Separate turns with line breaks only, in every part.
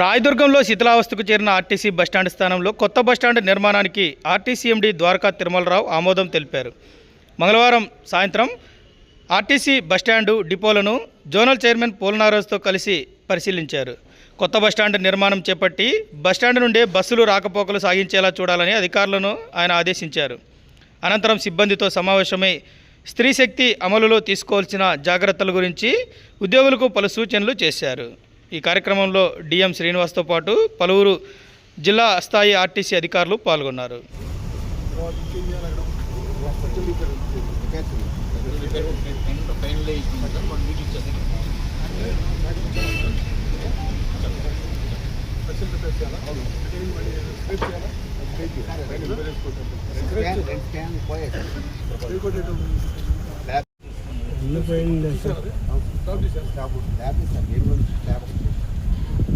రాయదుర్గంలో శిథిలావస్థకు చేరిన RTC bus stand స్థానంలో కొత్త బస్టాండ్ నిర్మాణానికి ఆర్టీసీ ఎండీ ద్వారకా తిరుమలరావు ఆమోదం తెలిపారు. మంగళవారం సాయంత్రం ఆర్టీసీ బస్టాండు డిపోలను జోనల్ చైర్మన్ పోలనారాజుతో కలిసి పరిశీలించారు. కొత్త బస్టాండ్ నిర్మాణం చేపట్టి బస్టాండ్ నుండే బస్సులు రాకపోకలు సాగించేలా చూడాలని అధికారులను ఆయన ఆదేశించారు. అనంతరం సిబ్బందితో సమావేశమై స్త్రీ శక్తి అమలులో తీసుకోవాల్సిన జాగ్రత్తల గురించి ఉద్యోగులకు పలు సూచనలు చేశారు. ఈ కార్యక్రమంలో డిఎం శ్రీనివాస్తో పాటు పలువురు జిల్లా స్థాయి ఆర్టీసీ అధికారులు పాల్గొన్నారు.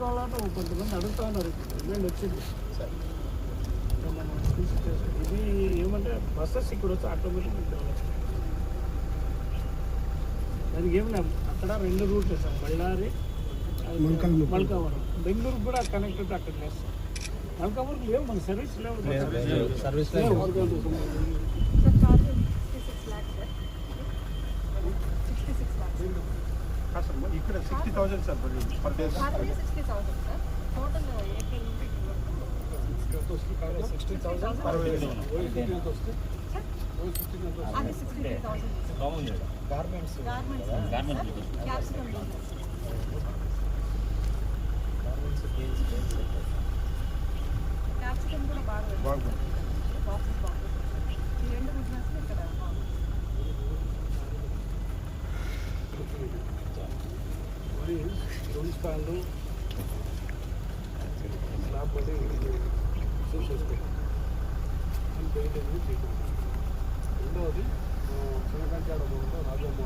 కావాలంటే కొంతమంది అడుగుతా ఉన్నారు వెళ్ళి వచ్చింది ఇది ఏమంటే బస్సెస్ ఇక్కడ వచ్చి ఆటోమేటిక్ దానికి ఏమి అక్కడ రెండు రూట్లు సార్ బళ్ళారి మల్కావరం బెంగళూరు కూడా కనెక్టెడ్ అక్కడ లేదు సార్ మల్కావరం లేవు మన సర్వీస్ లేవు service
sir charge sixty six lakhs sir sixty six lakhs
ఇక్కడ sixty thousand sir per day
charge sixty thousand sir total AP నుంచి
సిక్స్టీ థౌసండ్
అరవై
వస్తే
అది sixty three thousand
garments
garments capsicum capsicum కూడా బాగా
బాగుంది
boxes బాగుంది ఈ రెండు బిజినెస్ ఇక్కడ బాగుంది
మరి రెండు స్టాండ్లు స్లాబ్ పడి చూసి చేసుకోండి అని పెయింట్ అనేది చేయడం రెండవది చిన్నకంచాడ అంటే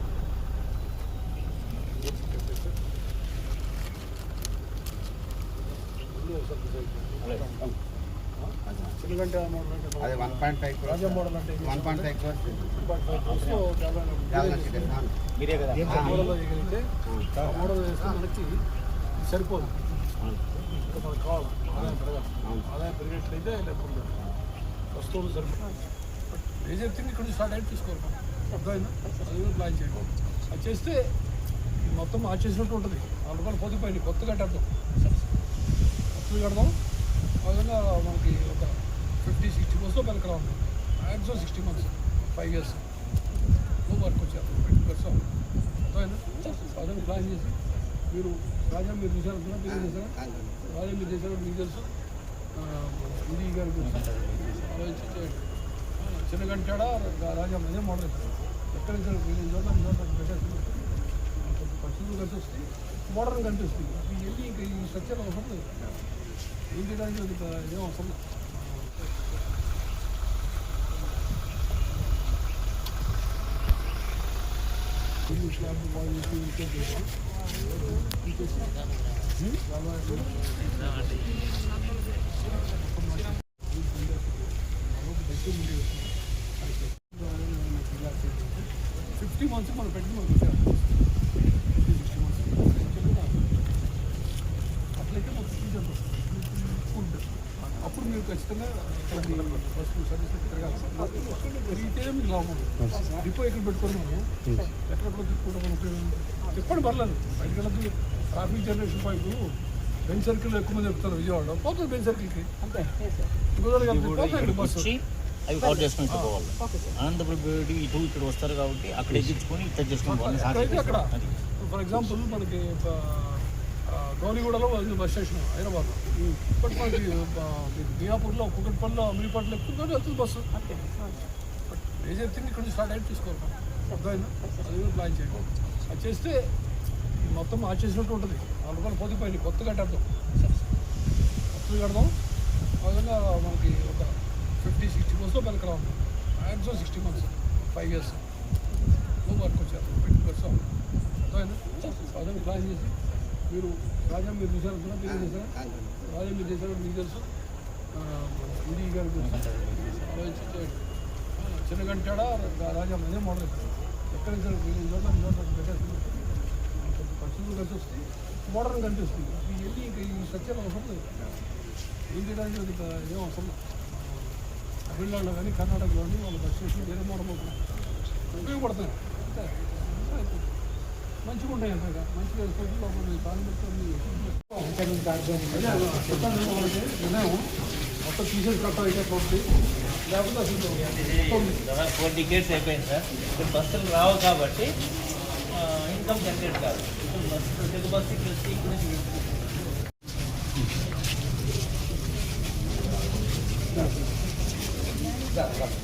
అది one point five one point five crores
బస్సులో
జాగ్రత్త సిటీ
మీరే కదా.
ఆ. మోడల్లో చేయగలిగితే ఆ. మోడల్ చేస్తే మనకి సరిపోదు. ఇంకా మనకు కావాలి? ఆదాయం పెరగాలి. ఆదాయం పెరిగినట్లయితే వస్తువులు సరిపోతాయి. ఏ చెప్తుంది ఇక్కడ నుంచి స్టార్ట్ అయితే తీసుకోవాలి. అర్థమైందా? అది కూడా ప్లాన్ చేయండి. అది చేస్తే మొత్తం మార్చేసినట్టు ఉంటుంది. నాలుగు రూపాయలు పోతిపోయింది కొత్త కట్టేద్దాం. కొత్తది కడదాం. ఆ విధంగా మనకి ఒక ఫిఫ్టీ సిక్స్టీ మంత్స్లో వెనక రావాలి maximum sixty months five years నువ్వు వర్క్ వచ్చారు అదే ప్లాన్ చేసి మీరు రాజా మీరు చూసారు మీరు చేశారా? రాజా మీరు చేశారు? మీకు తెలుసు. ఇది గారు ఆలోచించి చేయండి. ఆ, చిన్నగంటాడ రాజా అదే మోడల్ ఎక్కడ ఇక్కడ చూడడం చూడడం పెట్టేస్తుంది కొంచెం ఖర్చులు కలిసి వస్తాయి మోడర్న్ కనిపిస్తుంది. ఇది వెళ్ళి ఇంకా ఈ స్ట్రక్చర్ అవసరం లేదు. ఏం చేయడానికి అది ఏం అవసరం లేదు. ఇది స్లాబ్ బాగా ఇంకేసి, ఫిఫ్టీ మంత్స్ మనం పెట్టి మనకు సిక్స్టీ మంత్స్ అట్లయితే మనకు సీజన్ ఫుడ్. అప్పుడు మీరు ఖచ్చితంగా ఫస్ట్ సర్వీస్ తిరగాలి. తిరిగితే మీకు లాభం డిపో ఎక్కడ పెట్టుకొని మనం? ఎక్కడెక్కడ తిప్పుకుంటాం ఉపయోగం చెప్పండి పర్లేదు. బయటకు వెళ్ళదు traffic generation point bench circle ఎక్కువ మంది చెప్తారు విజయవాడలో. పోతుంది బెంచ్ సర్కిల్కి అంతే. పోతుంది బస్సు.
అవి కవర్ చేసుకుని ఇట్లా పోవాలి. అనంతపురం ఇటు ఇక్కడ వస్తారు కాబట్టి అక్కడ ఎక్కించుకొని ఇట్లా చేసుకుని పోవాలి.
ఫర్ ఎగ్జాంపుల్ మనకి గౌరీగూడలో బస్ స్టేషన్ హైదరాబాద్ బట్ మనకి ఆ, మీకు మియాపూర్లో కుకట్పల్లిలో అమీర్పేటలో ఎక్కువ వెళ్తుంది బస్సు. బట్ మేజర్ థింగ్ ఇక్కడ నుంచి స్టార్ట్ అయితే తీసుకోవాలి. అర్థమైందా? అది కూడా ప్లాన్ చేయండి. అది చేస్తే మొత్తం మార్చేసినట్టు ఉంటుంది. నాలుగు రూపాయలు పోతిపోయింది కొత్తగా కట్టేద్దాం. కొత్తగా కడదాం. ఆ విధంగా మనకి ఒక ఫిఫ్టీ సిక్స్టీ మంత్స్లో వెనక రావాలి maximum sixty months five years నువ్వు వర్క్ వచ్చారు ట్వంటీ ఇయర్స్ అర్థమైందా? ఆ ప్లాన్ చేసి మీరు రాజా మీరు చూసారు అనుకున్నా మీరు చేశారా? రాజా మీరు చేశారు? మీకు తెలుసు. ఆ, గారు ఆలోచించి చేయండి. చిన్న గంటాడా రాజా అదే మోడల్ ఎక్కడ ఖర్చులు కలిసి వస్తాయి మోడర్న్ కనిపిస్తుంది వెళ్ళి ఇంకా ఈ సత్యం అవసరం లేదు. ఏం చేయడానికి ఏం అవసరం లేదు. తమిళనాడులో కానీ కర్ణాటకలో కానీ వాళ్ళ బస్ స్టేషన్ వేరే మోడల్ ఉపయోగపడుతున్నాయి అంతే మంచిగా ఉంటాయి అంతగా మంచిగా వేసుకోవచ్చు లోపల తాను మొత్తం తీసేసి కట్టాలి అయితే పోతుంది లేకపోతే అసలు
ఫోర్ డికేట్స్ అయిపోయింది సార్ ఇప్పుడు బస్సులు రావు కాబట్టి ఇన్కమ్ జనరేట్ కాదు ఇప్పుడు బస్సు ప్రతి బస్సు ఇక్కడ ఇక్కడ నుంచి వెళ్తుంది.